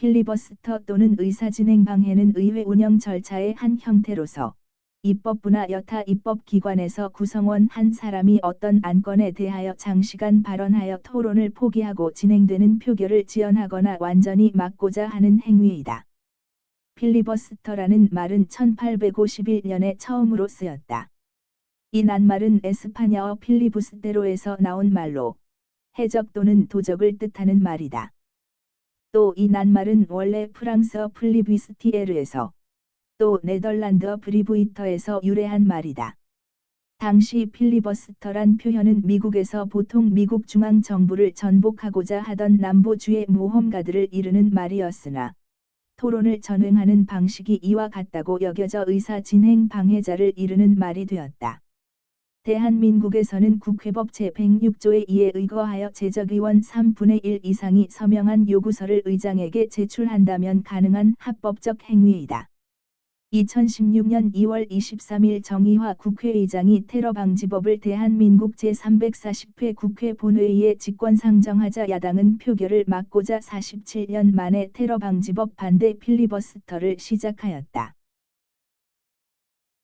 필리버스터 또는 의사진행 방해는 의회 운영 절차의 한 형태로서 입법부나 여타 입법기관에서 구성원 한 사람이 어떤 안건에 대하여 장시간 발언하여 토론을 포기하고 진행되는 표결을 지연하거나 완전히 막고자 하는 행위이다. 필리버스터라는 말은 1851년에 처음으로 쓰였다. 이 낱말은 에스파냐어 필리부스테로에서 나온 말로 해적 또는 도적을 뜻하는 말이다. 또 이 낱말은 원래 프랑스어 플리비스티에르에서 또 네덜란드어 브리브이터에서 유래한 말이다. 당시 필리버스터란 표현은 미국에서 보통 미국 중앙 정부를 전복하고자 하던 남부주의 모험가들을 이르는 말이었으나 토론을 전횡하는 방식이 이와 같다고 여겨져 의사 진행 방해자를 이르는 말이 되었다. 대한민국에서는 국회법 제106조에 이에 의거하여 제적의원 3분의 1 이상이 서명한 요구서를 의장에게 제출한다면 가능한 합법적 행위이다. 2016년 2월 23일 정의화 국회의장이 테러방지법을 대한민국 제340회 국회 본회의에 직권상정하자 야당은 표결을 막고자 47년 만에 테러방지법 반대 필리버스터를 시작하였다.